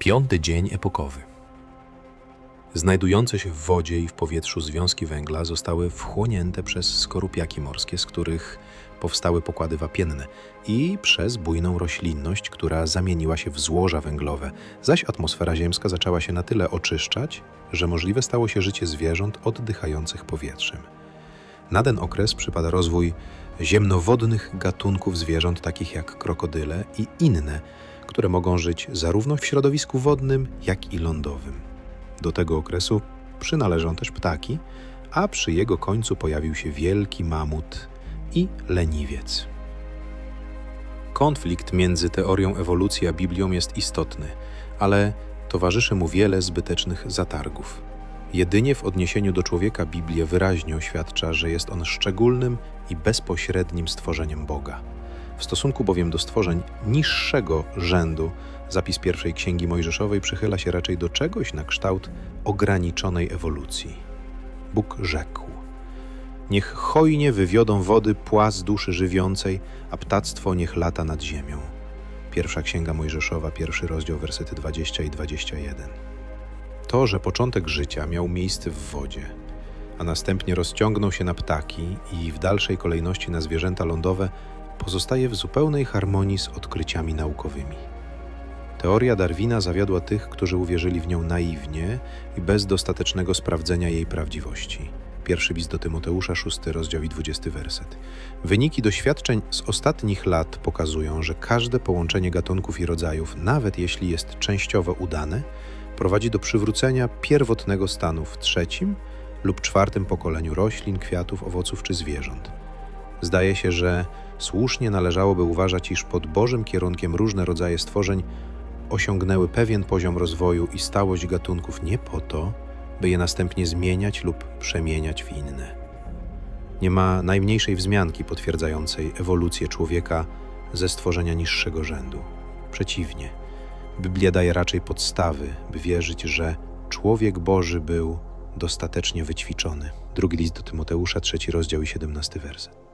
Piąty dzień epokowy. Znajdujące się w wodzie i w powietrzu związki węgla zostały wchłonięte przez skorupiaki morskie, z których powstały pokłady wapienne i przez bujną roślinność, która zamieniła się w złoża węglowe, zaś atmosfera ziemska zaczęła się na tyle oczyszczać, że możliwe stało się życie zwierząt oddychających powietrzem. Na ten okres przypada rozwój ziemnowodnych gatunków zwierząt, takich jak krokodyle i inne, które mogą żyć zarówno w środowisku wodnym, jak i lądowym. Do tego okresu przynależą też ptaki, a przy jego końcu pojawił się wielki mamut i leniwiec. Konflikt między teorią ewolucji a Biblią jest istotny, ale towarzyszy mu wiele zbytecznych zatargów. Jedynie w odniesieniu do człowieka Biblia wyraźnie oświadcza, że jest on szczególnym i bezpośrednim stworzeniem Boga. W stosunku bowiem do stworzeń niższego rzędu, zapis pierwszej księgi Mojżeszowej przychyla się raczej do czegoś na kształt ograniczonej ewolucji. Bóg rzekł: Niech hojnie wywiodą wody płas duszy żywiącej, a ptactwo niech lata nad ziemią. Pierwsza księga Mojżeszowa, pierwszy rozdział, wersety 20 i 21. To, że początek życia miał miejsce w wodzie, a następnie rozciągnął się na ptaki i w dalszej kolejności na zwierzęta lądowe, pozostaje w zupełnej harmonii z odkryciami naukowymi. Teoria Darwina zawiodła tych, którzy uwierzyli w nią naiwnie i bez dostatecznego sprawdzenia jej prawdziwości. Pierwszy list do Tymoteusza, 6 rozdział i 20 werset. Wyniki doświadczeń z ostatnich lat pokazują, że każde połączenie gatunków i rodzajów, nawet jeśli jest częściowo udane, prowadzi do przywrócenia pierwotnego stanu w trzecim lub czwartym pokoleniu roślin, kwiatów, owoców czy zwierząt. Zdaje się, że słusznie należałoby uważać, iż pod Bożym kierunkiem różne rodzaje stworzeń osiągnęły pewien poziom rozwoju i stałość gatunków nie po to, by je następnie zmieniać lub przemieniać w inne. Nie ma najmniejszej wzmianki potwierdzającej ewolucję człowieka ze stworzenia niższego rzędu. Przeciwnie, Biblia daje raczej podstawy, by wierzyć, że człowiek Boży był dostatecznie wyćwiczony. Drugi list do Tymoteusza, trzeci rozdział i siedemnasty werset.